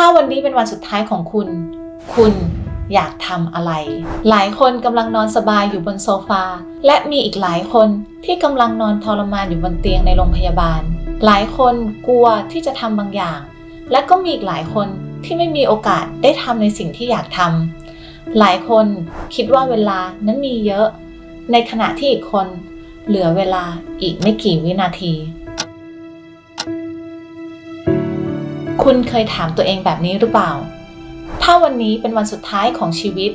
ถ้าวันนี้เป็นวันสุดท้ายของคุณ คุณอยากทำอะไร หลายคนกำลังนอนสบายอยู่บนโซฟา และมีอีกหลายคนที่กำลังนอนทรมานอยู่บนเตียงในโรงพยาบาล หลายคนกลัวที่จะทำบางอย่าง และก็มีอีกหลายคนที่ไม่มีโอกาสได้ทำในสิ่งที่อยากทำหลายคนคิดว่าเวลานั้นมีเยอะ ในขณะที่อีกคนเหลือเวลาอีกไม่กี่วินาที คุณเคยถามตัวเองแบบนี้หรือเปล่า ถ้าวันนี้เป็นวันสุดท้ายของชีวิต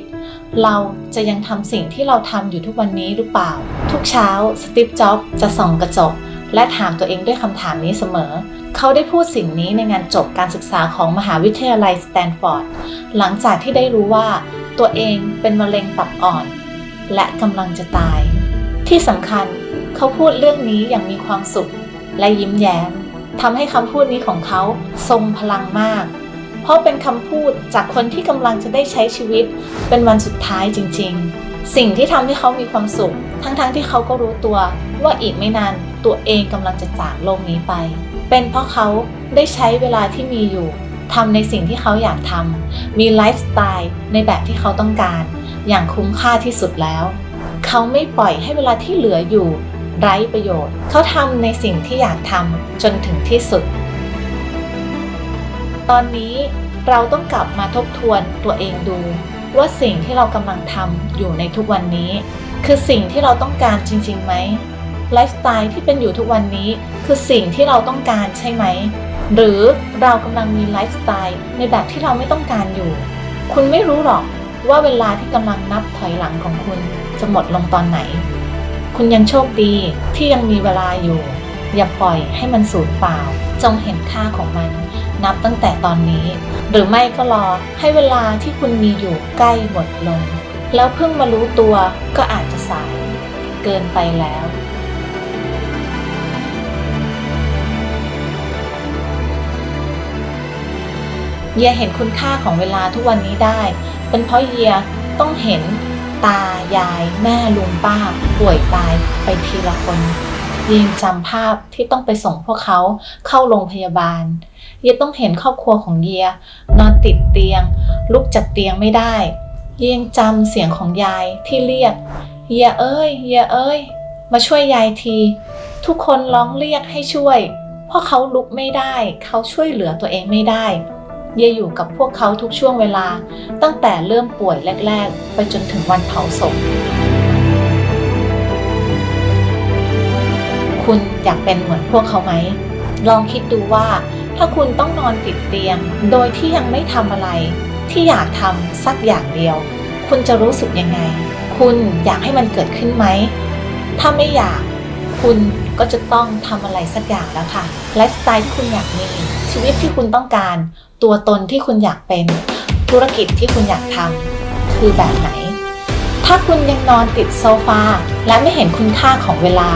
เราจะยังทำสิ่งที่เราทำอยู่ทุกวันนี้หรือเปล่า ทุกเช้าสตีฟจ็อบจะส่องกระจก และถามตัวเองด้วยคำถามนี้เสมอ เขาได้พูดสิ่งนี้ในงานจบการศึกษาของมหาวิทยาลัยสแตนฟอร์ดหลังจากที่ได้รู้ว่า ตัวเองเป็นมะเร็งตับอ่อน และกำลังจะตาย ที่สำคัญเขาพูดเรื่องนี้อย่างมีความสุข และยิ้มแย้ม ทำให้คำพูดนี้ของเขาทรงพลังมาก เพราะเป็นคำพูดจากคนที่กำลังจะได้ใช้ชีวิตเป็นวันสุดท้ายจริง ๆ สิ่งที่ทำให้เขามีความสุข ทั้งๆทที่เขาก็รู้ตัวว่าอีกไม่นานตัวเองกำลังจะจากโลกนี้ไป เป็นเพราะเขาได้ใช้เวลาที่มีอยู่ทำในสิ่งที่เขาอยากทำมีไลฟ์สไตล์ในแบบที่เขาต้องการ อย่างคุ้มค่าที่สุดแล้ว เขาไม่ปล่อยให้เวลาที่เหลืออยู่ ไร้ประโยชน์ เขาทำในสิ่งที่อยากทำจนถึงที่สุด ตอนนี้เราต้องกลับมาทบทวนตัวเองดู ว่าสิ่งที่เรากำลังทำอยู่ในทุกวันนี้ คือสิ่งที่เราต้องการจริงๆไหมไลฟ์สไตล์ที่เป็นอยู่ทุกวันนี้ คือสิ่งที่เราต้องการใช่ไหม หรือเรากำลังมีไลฟ์สไตล์ในแบบที่เราไม่ต้องการอยู่ คุณไม่รู้หรอกว่าเวลาที่กำลังนับถอยหลังของคุณจะหมดลงตอนไหน คุณยังโชคดีที่ยังมีเวลาอยู่ อย่าปล่อยให้มันสูญเปล่า จงเห็นค่าของมัน นับตั้งแต่ตอนนี้ หรือไม่ก็รอให้เวลาที่คุณมีอยู่ใกล้หมดลง แล้วเพิ่งมารู้ตัวก็อาจจะสาย เกินไปแล้วเยียเห็นคุณค่าของเวลาทุกวันนี้ได้ เป็นเพราะเยียต้องเห็น ตายายแม่ลุงป้า ป่วยตายไปทีละคนยียยังจำภาพที่ต้องไปส่งพวกเขาเข้าโรงพยาบาลเยียต้องเห็นครอบครัวของเยียนอนติดเตียง ลุกจากเตียงไม่ได้เยียยังจำเสียงของยายที่เรียกเยียเอ้ยเยียเอ้ย มาช่วยยายที ทุกคนร้องเรียกให้ช่วย เพราะเขาลุกไม่ได้ เขาช่วยเหลือตัวเองไม่ได้ เยียอยู่กับพวกเขาทุกช่วงเวลา ตั้งแต่เริ่มป่วยแรก ๆ ไปจนถึงวันเผาศพ คุณอยากเป็นเหมือนพวกเขาไหม ลองคิดดูว่า ถ้าคุณต้องนอนติดเตียง โดยที่ยังไม่ทำอะไร ที่อยากทำสักอย่างเดียว คุณจะรู้สึกยังไง คุณอยากให้มันเกิดขึ้นไหม ถ้าไม่อยาก คุณก็จะต้องทำอะไรสักอย่างแล้วค่ะไลฟ์สไตล์ที่คุณอยากมีชีวิตที่คุณต้องการ ตัวตนที่คุณอยากเป็น ธุรกิจที่คุณอยากทำคือแบบไหน ถ้าคุณยังนอนติดโซฟาและไม่เห็นคุณค่าของเวลา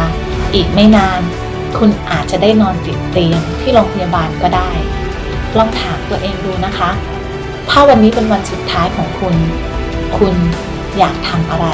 อีกไม่นาน คุณอาจจะได้นอนติดเตียงที่โรงพยาบาลก็ได้ ลองถามตัวเองดูนะคะ ถ้าวันนี้เป็นวันสุดท้ายของคุณ คุณอยากทำอะไร